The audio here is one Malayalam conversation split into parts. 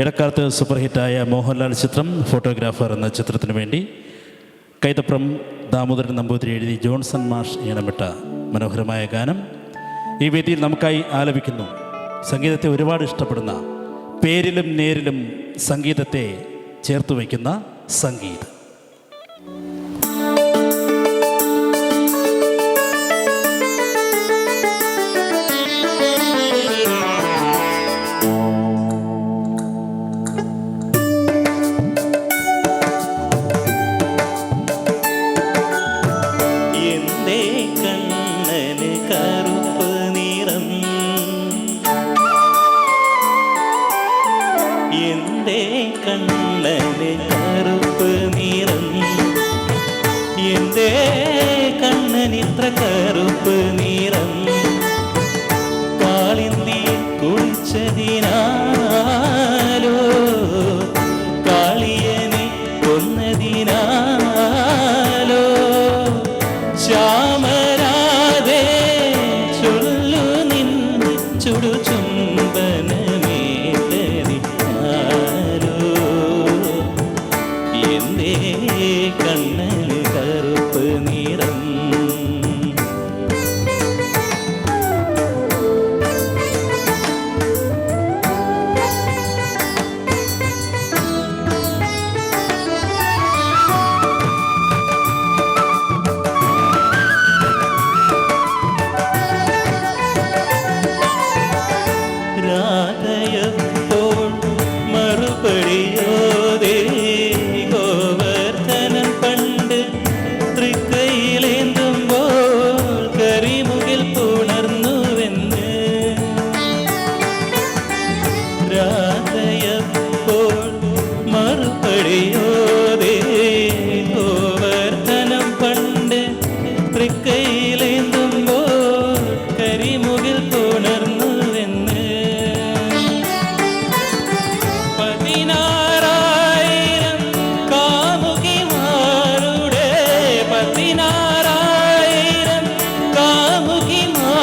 ഇടക്കാലത്ത് സൂപ്പർ ഹിറ്റായ മോഹൻലാൽ ചിത്രം ഫോട്ടോഗ്രാഫർ എന്ന ചിത്രത്തിന് വേണ്ടി കൈതപ്രം ദാമോദരൻ നമ്പൂതിരി എഴുതി ജോൺസൺ മാഷ് ഈണമിട്ട മനോഹരമായ ഗാനം ഈ വേദിയിൽ നമുക്കായി ആലപിക്കുന്നു. സംഗീതത്തെ ഒരുപാട് ഇഷ്ടപ്പെടുന്ന പേരിലും നേരിലും സംഗീതത്തെ ചേർത്ത് വയ്ക്കുന്ന സംഗീതം. കണ്ണന് കറുപ്പ് നിറം. എന്റെ കണ്ണന് ഇത്ര കറുപ്പ് നിറം. കാളിന്തി കുളിച്ചതിനാലോ? കാളിയനെ കൊന്നതിനാലോ? ശ്യാമരാധേ ചൊല്ലു നിൻ ചുടു പതിനാറായിരം കാമുകിമാരുടെ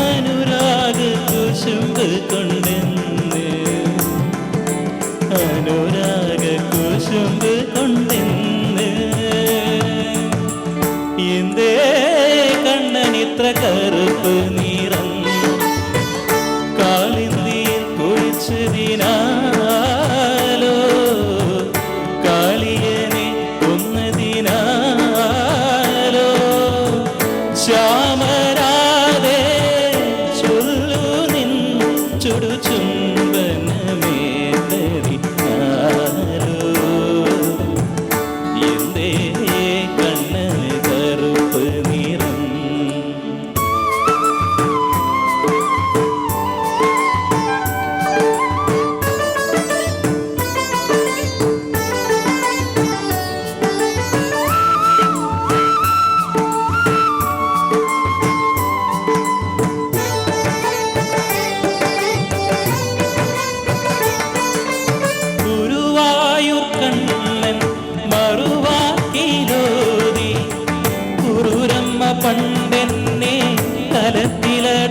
അനുരാഗ കുശുമ്പ് അനുരാഗ കുശുമ്പ് കൊണ്ടെന്ന് കണ്ണനിത്ര കറുപ്പ് നിറം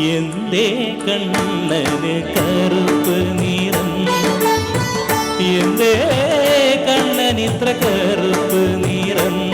എന്തേ കണ്ണന് കറുപ്പ് നിറം? എന്തേ കണ്ണനിത്ര കറുപ്പ് നിറം?